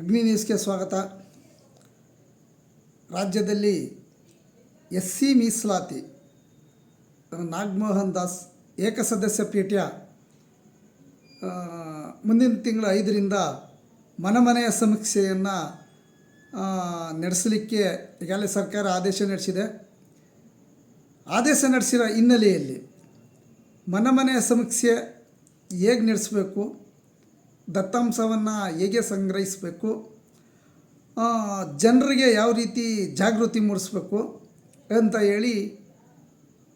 ಅಗ್ನಿ ನ್ಯೂಸ್ಗೆ ಸ್ವಾಗತ. ರಾಜ್ಯದಲ್ಲಿ ಎಸ್ ಸಿ ಮೀಸಲಾತಿ. ನಾಗಮೋಹನ್ ದಾಸ್ ಏಕಸದಸ್ಯ ಪೀಠ ಮುಂದಿನ ತಿಂಗಳ ಐದರಿಂದ ಮನಮನೆಯ ಸಮೀಕ್ಷೆಯನ್ನು ನಡೆಸಲಿಕ್ಕೆ ಈಗಾಗಲೇ ಸರ್ಕಾರ ಆದೇಶ ನಡೆಸಿದೆ. ಆದೇಶ ನಡೆಸಿರೋ ಹಿನ್ನೆಲೆಯಲ್ಲಿ ಮನಮನೆಯ ಸಮೀಕ್ಷೆ ಹೇಗೆ ನಡೆಸಬೇಕು? ದತ್ತಾಂಶವನ್ನು ಹೇಗೆ ಸಂಗ್ರಹಿಸಬೇಕು? ಜನರಿಗೆ ಯಾವ ರೀತಿ ಜಾಗೃತಿ ಮೂಡಿಸ್ಬೇಕು ಅಂತ ಹೇಳಿ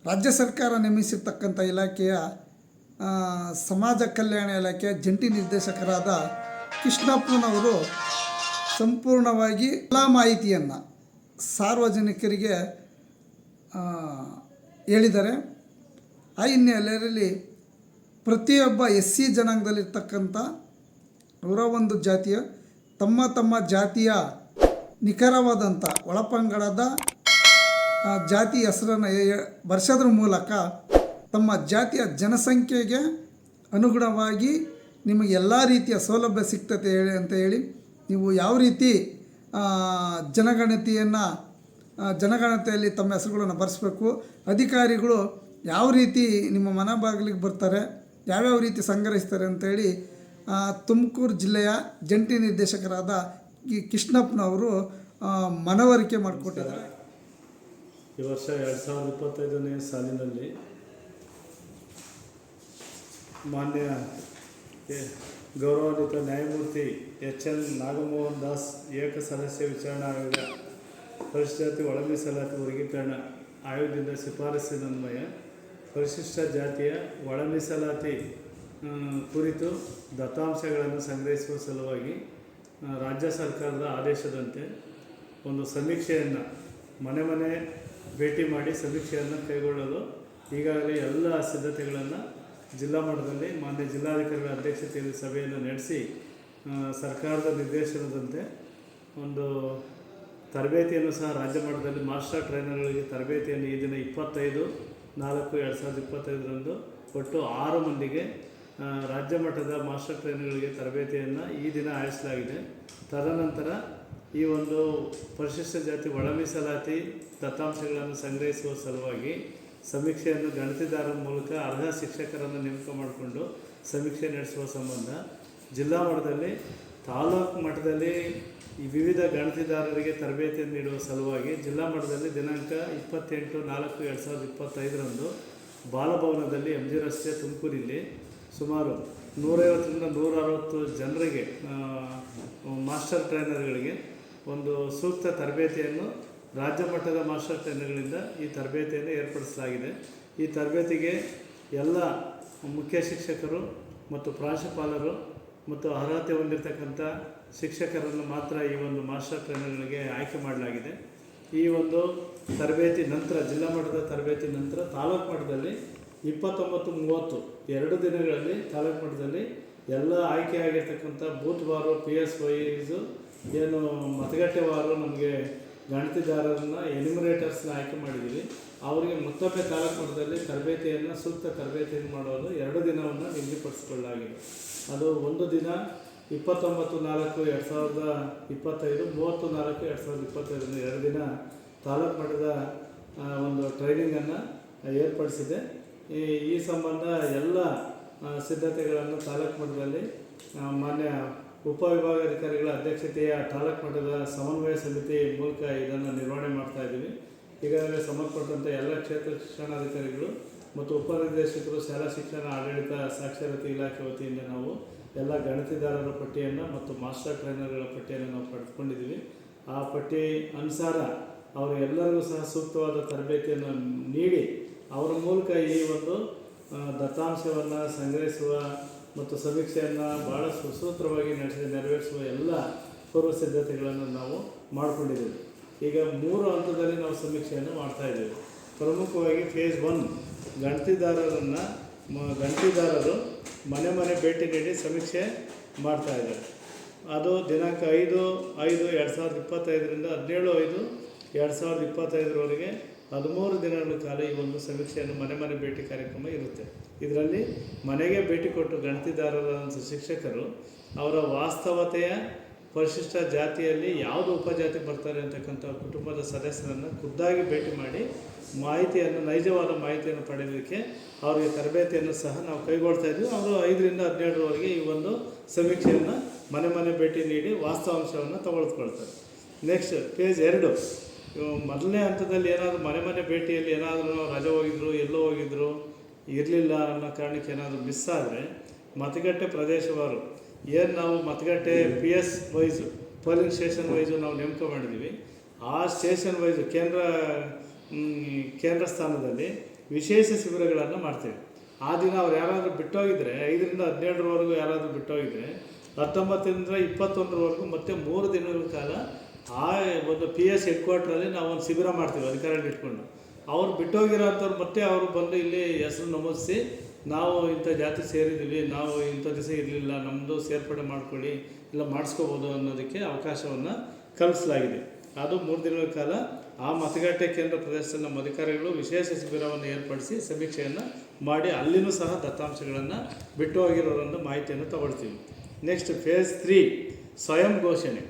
ರಾಜ್ಯ ಸರ್ಕಾರ ನೇಮಿಸಿರ್ತಕ್ಕಂಥ ಇಲಾಖೆಯ ಸಮಾಜ ಕಲ್ಯಾಣ ಇಲಾಖೆಯ ಜಂಟಿ ನಿರ್ದೇಶಕರಾದ ಕೃಷ್ಣಪ್ಪನವರು ಸಂಪೂರ್ಣವಾಗಿ ಎಲ್ಲ ಮಾಹಿತಿಯನ್ನು ಸಾರ್ವಜನಿಕರಿಗೆ ಹೇಳಿದ್ದಾರೆ. ಆ ಹಿನ್ನೆಲೆಯಲ್ಲಿ ಪ್ರತಿಯೊಬ್ಬ ಎಸ್ ಸಿ ಜನಾಂಗದಲ್ಲಿರ್ತಕ್ಕಂಥ ನೂರ ಒಂದು ಜಾತಿಯ ತಮ್ಮ ತಮ್ಮ ಜಾತಿಯ ನಿಖರವಾದಂಥ ಒಳಪಂಗಡದ ಜಾತಿ ಹೆಸರನ್ನು ಬರ್ಸೋದ್ರ ಮೂಲಕ ತಮ್ಮ ಜಾತಿಯ ಜನಸಂಖ್ಯೆಗೆ ಅನುಗುಣವಾಗಿ ನಿಮಗೆ ಎಲ್ಲ ರೀತಿಯ ಸೌಲಭ್ಯ ಸಿಗ್ತದೆ ಹೇಳಿ ಅಂತ ಹೇಳಿ ನೀವು ಯಾವ ರೀತಿ ಜನಗಣತಿಯನ್ನು ಜನಗಣತಿಯಲ್ಲಿ ತಮ್ಮ ಹೆಸರುಗಳನ್ನು ಬರೆಸ್ಬೇಕು, ಅಧಿಕಾರಿಗಳು ಯಾವ ರೀತಿ ನಿಮ್ಮ ಮನೆ ಬಾಗಿಲಿಗೆ ಬರ್ತಾರೆ, ಯಾವ್ಯಾವ ರೀತಿ ಸಂಗ್ರಹಿಸ್ತಾರೆ ಅಂತೇಳಿ ತುಮಕೂರು ಜಿಲ್ಲೆಯ ಜಂಟಿ ನಿರ್ದೇಶಕರಾದ ಈ ಕೃಷ್ಣಪ್ಪನವರು ಮನವರಿಕೆ ಮಾಡಿಕೊಟ್ಟಿದ್ದಾರೆ. ಈ ವರ್ಷ ಎರಡು ಸಾವಿರದ ಇಪ್ಪತ್ತೈದನೇ ಸಾಲಿನಲ್ಲಿ ಮಾನ್ಯ ಗೌರವಾನ್ವಿತ ನ್ಯಾಯಮೂರ್ತಿ ಎಚ್ ಎನ್ ನಾಗಮೋಹನ್ ದಾಸ್ ಏಕ ಸದಸ್ಯ ವಿಚಾರಣಾ ಆಯೋಗ ಪರಿಶಿಷ್ಟ ಒಳ ಮೀಸಲಾತಿ ವರ್ಗೀಕರಣ ಆಯೋಗದಿಂದ ಶಿಫಾರಸಿನನ್ವಯ ಪರಿಶಿಷ್ಟ ಜಾತಿಯ ಒಳ ಮೀಸಲಾತಿ ಆ, ಕುರಿತು ದತ್ತಾಂಶಗಳನ್ನು ಸಂಗ್ರಹಿಸುವ ಸಲುವಾಗಿ ರಾಜ್ಯ ಸರ್ಕಾರದ ಆದೇಶದಂತೆ ಒಂದು ಸಮೀಕ್ಷೆಯನ್ನು, ಮನೆ ಮನೆ ಭೇಟಿ ಮಾಡಿ ಸಮೀಕ್ಷೆಯನ್ನು ಕೈಗೊಳ್ಳಲು ಈಗಾಗಲೇ ಎಲ್ಲ ಸಿದ್ಧತೆಗಳನ್ನು ಜಿಲ್ಲಾ ಮಟ್ಟದಲ್ಲಿ ಮಾನ್ಯ ಜಿಲ್ಲಾಧಿಕಾರಿಗಳ ಅಧ್ಯಕ್ಷತೆಯಲ್ಲಿ ಸಭೆಯನ್ನು ನಡೆಸಿ ಸರ್ಕಾರದ ನಿರ್ದೇಶನದಂತೆ ಒಂದು ತರಬೇತಿಯನ್ನು ಸಹ ರಾಜ್ಯ ಮಟ್ಟದಲ್ಲಿ ಮಾಸ್ಟರ್ ಟ್ರೈನರ್ಗಳಿಗೆ ತರಬೇತಿಯನ್ನು ಈ ದಿನ ಇಪ್ಪತ್ತೈದು, ನಾಲ್ಕು, ಎರಡು ಸಾವಿರದ ಇಪ್ಪತ್ತೈದರಂದು ಒಟ್ಟು ಆರು ಮಂದಿಗೆ ರಾಜ್ಯ ಮಟ್ಟದ ಮಾಸ್ಟರ್ ಟ್ರೈನರ್ಗಳಿಗೆ ತರಬೇತಿಯನ್ನು ಈ ದಿನ ಆಯಿಸಲಾಗಿದೆ ತದನಂತರ ಈ ಒಂದು ಪರಿಶಿಷ್ಟ ಜಾತಿ ಒಳ ಮೀಸಲಾತಿ ದತ್ತಾಂಶಗಳನ್ನು ಸಂಗ್ರಹಿಸುವ ಸಲುವಾಗಿ ಸಮೀಕ್ಷೆಯನ್ನು ಗಣತಿದಾರರ ಮೂಲಕ ಅರ್ಹ ಶಿಕ್ಷಕರನ್ನು ನೇಮಕ ಮಾಡಿಕೊಂಡು ಸಮೀಕ್ಷೆ ನಡೆಸುವ ಸಂಬಂಧ ಜಿಲ್ಲಾ ಮಟ್ಟದಲ್ಲಿ, ತಾಲೂಕು ಮಟ್ಟದಲ್ಲಿ ಈ ವಿವಿಧ ಗಣತಿದಾರರಿಗೆ ತರಬೇತಿಯನ್ನು ನೀಡುವ ಸಲುವಾಗಿ ಜಿಲ್ಲಾ ಮಟ್ಟದಲ್ಲಿ ದಿನಾಂಕ ಇಪ್ಪತ್ತೆಂಟು ನಾಲ್ಕು ಎರಡು ಸಾವಿರದ ಇಪ್ಪತ್ತೈದರಂದು ಬಾಲಭವನದಲ್ಲಿ ಎಂ ಜಿ ರಸ್ತೆ ತುಮಕೂರಿಲ್ಲಿ ಸುಮಾರು ನೂರೈವತ್ತರಿಂದ ನೂರ ಅರವತ್ತು ಜನರಿಗೆ ಮಾಸ್ಟರ್ ಟ್ರೈನರ್ಗಳಿಗೆ ಒಂದು ಸೂಕ್ತ ತರಬೇತಿಯನ್ನು, ರಾಜ್ಯ ಮಟ್ಟದ ಮಾಸ್ಟರ್ ಟ್ರೈನರ್ಗಳಿಂದ ಈ ತರಬೇತಿಯನ್ನು ಏರ್ಪಡಿಸಲಾಗಿದೆ. ಈ ತರಬೇತಿಗೆ ಎಲ್ಲ ಮುಖ್ಯ ಶಿಕ್ಷಕರು ಮತ್ತು ಪ್ರಾಂಶುಪಾಲರು ಮತ್ತು ಅರ್ಹತೆ ಹೊಂದಿರತಕ್ಕಂಥ ಶಿಕ್ಷಕರನ್ನು ಮಾತ್ರ ಈ ಒಂದು ಮಾಸ್ಟರ್ ಟ್ರೈನರ್ಗಳಿಗೆ ಆಯ್ಕೆ ಮಾಡಲಾಗಿದೆ. ಈ ಒಂದು ತರಬೇತಿ ನಂತರ, ಜಿಲ್ಲಾ ಮಟ್ಟದ ತರಬೇತಿ ನಂತರ ತಾಲೂಕು ಮಟ್ಟದಲ್ಲಿ ಇಪ್ಪತ್ತೊಂಬತ್ತು ಮೂವತ್ತು, ಎರಡು ದಿನಗಳಲ್ಲಿ ತಾಲೂಕು ಮಟ್ಟದಲ್ಲಿ ಎಲ್ಲ ಆಯ್ಕೆ ಆಗಿರ್ತಕ್ಕಂಥ ಬೂತ್ ವಾರು ಪಿ ಎಸ್ ವೈಸು ಏನು ಮತಗಟ್ಟೆ ವಾರು ನಮಗೆ ಗಣತಿದಾರರನ್ನು ಎನಿಮರೇಟರ್ಸ್ನ ಆಯ್ಕೆ ಮಾಡಿದ್ದೀವಿ ಅವರಿಗೆ ಮತ್ತೊಮ್ಮೆ ತಾಲೂಕು ಮಟ್ಟದಲ್ಲಿ ತರಬೇತಿಯನ್ನು, ಸೂಕ್ತ ತರಬೇತಿಯನ್ನು ಮಾಡೋದು ಎರಡು ದಿನವನ್ನು ನಿಗದಿಪಡಿಸಿಕೊಳ್ಳಲಾಗಿದೆ. ಅದು ಒಂದು ದಿನ ಇಪ್ಪತ್ತೊಂಬತ್ತು ನಾಲ್ಕು ಎರಡು ಸಾವಿರದ ಇಪ್ಪತ್ತೈದು, ಮೂವತ್ತು ನಾಲ್ಕು ಎರಡು ಸಾವಿರದ ಇಪ್ಪತ್ತೈದರಿಂದ ಎರಡು ದಿನ ತಾಲೂಕು ಮಟ್ಟದ ಒಂದು ಟ್ರೈನಿಂಗನ್ನು ಏರ್ಪಡಿಸಿದೆ. ಈ ಈ ಸಂಬಂಧ ಎಲ್ಲ ಸಿದ್ಧತೆಗಳನ್ನು ತಾಲೂಕು ಮಟ್ಟದಲ್ಲಿ ಮಾನ್ಯ ಉಪವಿಭಾಗಾಧಿಕಾರಿಗಳ ಅಧ್ಯಕ್ಷತೆಯ ತಾಲೂಕು ಮಟ್ಟದ ಸಮನ್ವಯ ಸಮಿತಿ ಮೂಲಕ ಇದನ್ನು ನಿರ್ವಹಣೆ ಮಾಡ್ತಾ ಇದ್ದೀವಿ. ಈಗಾಗಲೇ ಸಂಬಂಧಪಟ್ಟಂಥ ಎಲ್ಲ ಕ್ಷೇತ್ರ ಶಿಕ್ಷಣಾಧಿಕಾರಿಗಳು ಮತ್ತು ಉಪನಿರ್ದೇಶಕರು, ಶಾಲಾ ಶಿಕ್ಷಣ, ಆಡಳಿತ, ಸಾಕ್ಷರತೆ ಇಲಾಖೆ ವತಿಯಿಂದ ನಾವು ಎಲ್ಲ ಗಣತಿದಾರರ ಪಟ್ಟಿಯನ್ನು ಮತ್ತು ಮಾಸ್ಟರ್ ಟ್ರೈನರ್ಗಳ ಪಟ್ಟಿಯನ್ನು ನಾವು ಪಡೆದುಕೊಂಡಿದ್ದೀವಿ. ಆ ಪಟ್ಟಿ ಅನುಸಾರ ಅವರು ಎಲ್ಲರಿಗೂ ಸಹ ಸೂಕ್ತವಾದ ತರಬೇತಿಯನ್ನು ನೀಡಿ ಅವರ ಮೂಲಕ ಈ ಒಂದು ದತ್ತಾಂಶವನ್ನು ಸಂಗ್ರಹಿಸುವ ಮತ್ತು ಸಮೀಕ್ಷೆಯನ್ನು ಭಾಳ ಸುಸೂತ್ರವಾಗಿ ನಡೆಸಿ ನೆರವೇರಿಸುವ ಎಲ್ಲ ಪೂರ್ವ ಸಿದ್ಧತೆಗಳನ್ನು ನಾವು ಮಾಡಿಕೊಂಡಿದ್ದೇವೆ. ಈಗ ಮೂರು ಹಂತದಲ್ಲಿ ನಾವು ಸಮೀಕ್ಷೆಯನ್ನು ಮಾಡ್ತಾ ಇದ್ದೇವೆ. ಪ್ರಮುಖವಾಗಿ ಫೇಸ್ ಒನ್ ಗಣತಿದಾರರನ್ನು ಗಣತಿದಾರರು ಮನೆ ಮನೆ ಭೇಟಿ ನೀಡಿ ಸಮೀಕ್ಷೆ ಮಾಡ್ತಾ ಇದ್ದಾರೆ. ಅದು ದಿನಾಂಕ ಐದು ಐದು, ಎರಡು ಸಾವಿರದ ಇಪ್ಪತ್ತೈದರಿಂದ ಹದಿನೇಳು ಐದು, ಎರಡು ಸಾವಿರದ ಇಪ್ಪತ್ತೈದರವರೆಗೆ ಹದಿಮೂರು ದಿನಗಳ ಕಾಲ ಈ ಒಂದು ಸಮೀಕ್ಷೆಯನ್ನು ಮನೆ ಮನೆ ಭೇಟಿ ಕಾರ್ಯಕ್ರಮ ಇರುತ್ತೆ. ಇದರಲ್ಲಿ ಮನೆಗೆ ಭೇಟಿ ಕೊಟ್ಟು ಗಣತಿದಾರರಾದಂಥ ಶಿಕ್ಷಕರು ಅವರ ವಾಸ್ತವತೆಯ ಪರಿಶಿಷ್ಟ ಜಾತಿಯಲ್ಲಿ ಯಾವುದು ಉಪಜಾತಿ ಬರ್ತಾರೆ ಅಂತಕ್ಕಂಥ ಕುಟುಂಬದ ಸದಸ್ಯರನ್ನು ಖುದ್ದಾಗಿ ಭೇಟಿ ಮಾಡಿ ಮಾಹಿತಿಯನ್ನು, ನೈಜವಾದ ಮಾಹಿತಿಯನ್ನು ಪಡೆಯಲಿಕ್ಕೆ ಅವರಿಗೆ ತರಬೇತಿಯನ್ನು ಸಹ ನಾವು ಕೈಗೊಳ್ತಾ ಇದ್ವಿ. ಅವರು ಐದರಿಂದ ಹದಿನೇಳರವರೆಗೆ ಈ ಒಂದು ಸಮೀಕ್ಷೆಯನ್ನು ಮನೆ ಮನೆ ಭೇಟಿ ನೀಡಿ ವಾಸ್ತವಾಂಶವನ್ನು ತಗೊಳ್ಕೊಳ್ತಾರೆ. ನೆಕ್ಸ್ಟ್ ಪೇಜ್ ಎರಡು. ಮೊದಲನೇ ಹಂತದಲ್ಲಿ ಏನಾದರೂ ಮನೆ ಮನೆ ಭೇಟಿಯಲ್ಲಿ ಏನಾದರೂ ರಜೆ ಹೋಗಿದ್ರು, ಎಲ್ಲೋ ಹೋಗಿದ್ರು, ಇರಲಿಲ್ಲ ಅನ್ನೋ ಕಾರಣಕ್ಕೆ ಏನಾದರೂ ಮಿಸ್ ಆದರೆ ಮತಗಟ್ಟೆ ಪ್ರದೇಶವಾರು, ಏನು ನಾವು ಮತಗಟ್ಟೆ P S wise polling station wise ನಾವು ನೇಮಕ ಮಾಡಿದ್ದೀವಿ ಆ ಸ್ಟೇಷನ್ ವೈಸು ಕೇಂದ್ರ ಕೇಂದ್ರ ಸ್ಥಾನದಲ್ಲಿ ವಿಶೇಷ ಶಿಬಿರಗಳನ್ನು ಮಾಡ್ತೇವೆ. ಆ ದಿನ ಅವ್ರು ಯಾರಾದರೂ ಬಿಟ್ಟೋಗಿದ್ರೆ, ಐದರಿಂದ ಹದಿನೇಳರವರೆಗೂ ಯಾರಾದರೂ ಬಿಟ್ಟೋಗಿದ್ರೆ, ಹತ್ತೊಂಬತ್ತರಿಂದ ಇಪ್ಪತ್ತೊಂದರವರೆಗೂ ಮತ್ತೆ ಮೂರು ದಿನಗಳ ಕಾಲ ಆ ಒಂದು ಪಿ ಎಸ್ ಹೆಡ್ ಕ್ವಾರ್ಟ್ರಲ್ಲಿ ನಾವು ಒಂದು ಶಿಬಿರ ಮಾಡ್ತೀವಿ ಅಧಿಕಾರಿಗಳು ಇಟ್ಕೊಂಡು. ಅವ್ರು ಬಿಟ್ಟೋಗಿರೋ ಅಂಥವ್ರು ಮತ್ತೆ ಅವರು ಬಂದು ಇಲ್ಲಿ ಹೆಸರು ನಮೂದಿಸಿ, ನಾವು ಇಂಥ ಜಾತಿ ಸೇರಿದ್ದೀವಿ, ನಾವು ಇಂಥ ದಿವಸ ಇರಲಿಲ್ಲ ನಮ್ಮದು ಸೇರ್ಪಡೆ ಮಾಡ್ಕೊಳ್ಳಿ, ಇಲ್ಲ ಮಾಡಿಸ್ಕೋಬೋದು ಅನ್ನೋದಕ್ಕೆ ಅವಕಾಶವನ್ನು ಕಲ್ಪಿಸಲಾಗಿದೆ ಅದು ಮೂರು ದಿನಗಳ ಕಾಲ ಆ ಮತಗಟ್ಟೆ ಕೇಂದ್ರ ಪ್ರದೇಶದ ನಮ್ಮ ಅಧಿಕಾರಿಗಳು ವಿಶೇಷ ಶಿಬಿರವನ್ನು ಏರ್ಪಡಿಸಿ ಸಮೀಕ್ಷೆಯನ್ನು ಮಾಡಿ, ಅಲ್ಲಿನೂ ಸಹ ದತ್ತಾಂಶಗಳನ್ನು ಬಿಟ್ಟು ಹೋಗಿರೋರನ್ನು ಮಾಹಿತಿಯನ್ನು ತಗೊಳ್ತೀವಿ. ನೆಕ್ಸ್ಟ್ ಫೇಸ್ ತ್ರೀ ಸ್ವಯಂ ಘೋಷಣೆ.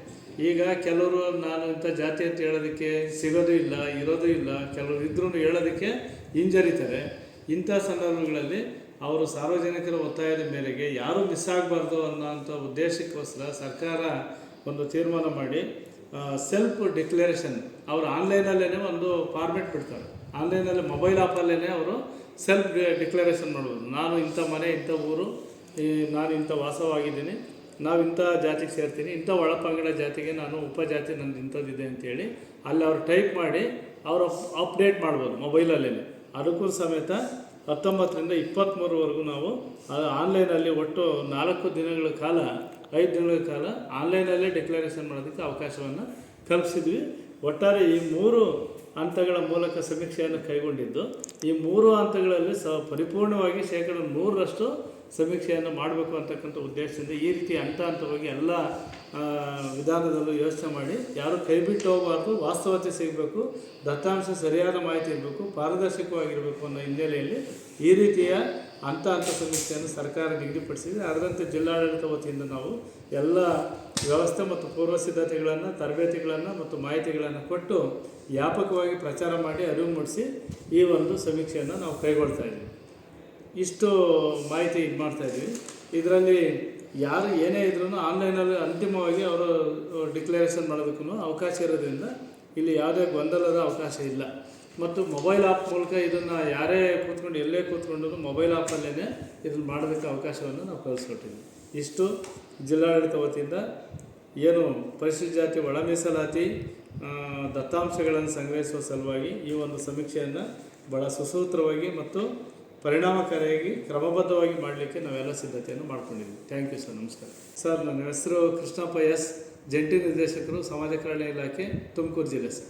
ಈಗ ಕೆಲವರು ನಾನು ಇಂಥ ಜಾತಿ ಅಂತ ಹೇಳೋದಕ್ಕೆ ಸಿಗೋದು ಇಲ್ಲ, ಇರೋದು ಇಲ್ಲ, ಕೆಲವರು ಇದ್ರೂ ಹೇಳೋದಕ್ಕೆ ಹಿಂಜರಿತಾರೆ. ಇಂಥ ಸಂದರ್ಭಗಳಲ್ಲಿ ಅವರು ಸಾರ್ವಜನಿಕರ ಒತ್ತಾಯದ ಮೇರೆಗೆ ಯಾರೂ ಮಿಸ್ ಆಗಬಾರ್ದು ಅನ್ನೋಂಥ ಉದ್ದೇಶಕ್ಕೋಸ್ಕರ ಸರ್ಕಾರ ಒಂದು ತೀರ್ಮಾನ ಮಾಡಿ ಸೆಲ್ಫ್ ಡಿಕ್ಲರೇಷನ್ ಅವರು ಆನ್ಲೈನಲ್ಲೇ ಒಂದು ಫಾರ್ಮೆಟ್ ಬಿಡ್ತಾರೆ. ಆನ್ಲೈನಲ್ಲಿ ಮೊಬೈಲ್ ಆ್ಯಪಲ್ಲೇ ಅವರು ಸೆಲ್ಫ್ ಡಿಕ್ಲರೇಷನ್ ಮಾಡ್ಬೋದು. ನಾನು ಇಂಥ ಮನೆ, ಇಂಥ ಊರು ನಾನು ಇಂಥ ವಾಸವಾಗಿದ್ದೀನಿ. ನಾವು ಇಂಥ ಜಾತಿಗೆ ಸೇರ್ತೀನಿ, ಇಂಥ ಒಳಪಂಗಡ ಜಾತಿಗೆ ನಾನು ಉಪಜಾತಿ ನಂದು ಇಂಥದ್ದಿದೆ ಅಂತೇಳಿ ಅಲ್ಲಿ ಅವ್ರು ಟೈಪ್ ಮಾಡಿ ಅವರು ಅಪ್ಡೇಟ್ ಮಾಡ್ಬೋದು ಮೊಬೈಲಲ್ಲೇ ಅದಕ್ಕೂ ಸಮೇತ ಹತ್ತೊಂಬತ್ತರಿಂದ ಇಪ್ಪತ್ತ್ಮೂರವರೆಗೂ ನಾವು ಆನ್ಲೈನಲ್ಲಿ ಒಟ್ಟು ನಾಲ್ಕು ದಿನಗಳ ಕಾಲ, ಐದು ದಿನಗಳ ಕಾಲ ಆನ್ಲೈನಲ್ಲೇ ಡಿಕ್ಲರೇಷನ್ ಮಾಡೋದಕ್ಕೆ ಅವಕಾಶವನ್ನು ಕಲ್ಪಿಸಿದ್ವಿ. ಒಟ್ಟಾರೆ ಈ ಮೂರು ಹಂತಗಳ ಮೂಲಕ ಸಮೀಕ್ಷೆಯನ್ನು ಕೈಗೊಂಡಿದ್ದು, ಈ ಮೂರು ಹಂತಗಳಲ್ಲಿ ಸ, ಪರಿಪೂರ್ಣವಾಗಿ ಶೇಕಡ ನೂರರಷ್ಟು ಸಮೀಕ್ಷೆಯನ್ನು ಮಾಡಬೇಕು ಅಂತಕ್ಕಂಥ ಉದ್ದೇಶದಿಂದ ಈ ರೀತಿ ಹಂತ ಹಂತವಾಗಿ ಎಲ್ಲ ವಿಧಾನದಲ್ಲೂ ಯೋಚನೆ ಮಾಡಿ, ಯಾರು ಕೈ ಬಿಟ್ಟು ಹೋಗಬಾರ್ದು, ವಾಸ್ತವತೆ ಸಿಗಬೇಕು, ದತ್ತಾಂಶ ಸರಿಯಾದ ಮಾಹಿತಿ ಇರಬೇಕು, ಪಾರದರ್ಶಕವಾಗಿರಬೇಕು ಅನ್ನೋ ಹಿನ್ನೆಲೆಯಲ್ಲಿ ಈ ರೀತಿಯ ಹಂತ ಹಂತ ಸಮೀಕ್ಷೆಯನ್ನು ಸರ್ಕಾರ ನಿಗದಿಪಡಿಸಿದೆ. ಅದರಂತೆ ಜಿಲ್ಲಾಡಳಿತ ವತಿಯಿಂದ ನಾವು ಎಲ್ಲ ವ್ಯವಸ್ಥೆ ಮತ್ತು ಪೂರ್ವ ಸಿದ್ಧತೆಗಳನ್ನು, ತರಬೇತಿಗಳನ್ನು ಮತ್ತು ಮಾಹಿತಿಗಳನ್ನು ಕೊಟ್ಟು ವ್ಯಾಪಕವಾಗಿ ಪ್ರಚಾರ ಮಾಡಿ, ಅರಿವು ಮೂಡಿಸಿ ಈ ಒಂದು ಸಮೀಕ್ಷೆಯನ್ನು ನಾವು ಕೈಗೊಳ್ತಾ ಇದ್ದೀವಿ. ಇಷ್ಟು ಮಾಹಿತಿ ಇದು ಮಾಡ್ತಾ ಇದ್ದೀವಿ ಇದರಲ್ಲಿ ಯಾರು ಏನೇ ಇದ್ರೂ ಆನ್ಲೈನಲ್ಲಿ ಅಂತಿಮವಾಗಿ ಅವರು ಡಿಕ್ಲರೇಷನ್ ಮಾಡೋದಕ್ಕೂ ಅವಕಾಶ ಇರೋದ್ರಿಂದ ಇಲ್ಲಿ ಯಾವುದೇ ಗೊಂದಲದ ಅವಕಾಶ ಇಲ್ಲ. ಮತ್ತು ಮೊಬೈಲ್ ಆ್ಯಪ್ ಮೂಲಕ ಇದನ್ನು ಯಾರೇ ಕೂತ್ಕೊಂಡು, ಎಲ್ಲೇ ಕೂತ್ಕೊಂಡು ಮೊಬೈಲ್ ಆ್ಯಪಲ್ಲೇ ಇದನ್ನು ಮಾಡೋದಕ್ಕೆ ಅವಕಾಶವನ್ನು ನಾವು ಕಳಿಸ್ಕೊಟ್ಟಿದ್ವಿ. ಇಷ್ಟು ಜಿಲ್ಲಾಡಳಿತ ವತಿಯಿಂದ ಏನು ಪರಿಶಿಷ್ಟ ಜಾತಿ ಒಳ ಮೀಸಲಾತಿ ದತ್ತಾಂಶಗಳನ್ನು ಸಂಗ್ರಹಿಸುವ ಸಲುವಾಗಿ ಈ ಒಂದು ಸಮೀಕ್ಷೆಯನ್ನು ಭಾಳ ಸುಸೂತ್ರವಾಗಿ ಮತ್ತು ಪರಿಣಾಮಕಾರಿಯಾಗಿ, ಕ್ರಮಬದ್ಧವಾಗಿ ಮಾಡಲಿಕ್ಕೆ ನಾವೆಲ್ಲ ಸಿದ್ಧತೆಯನ್ನು ಮಾಡ್ಕೊಂಡಿದ್ದೀವಿ. ಥ್ಯಾಂಕ್ ಯು ಸರ್ ನಮಸ್ಕಾರ. ಸರ್ ನನ್ನ ಹೆಸರು ಕೃಷ್ಣಪ್ಪ ಎಸ್. ಜಂಟಿ ನಿರ್ದೇಶಕರು, ಸಮಾಜ ಕಲ್ಯಾಣ ಇಲಾಖೆ, ತುಮಕೂರು ಜಿಲ್ಲೆ ಸರ್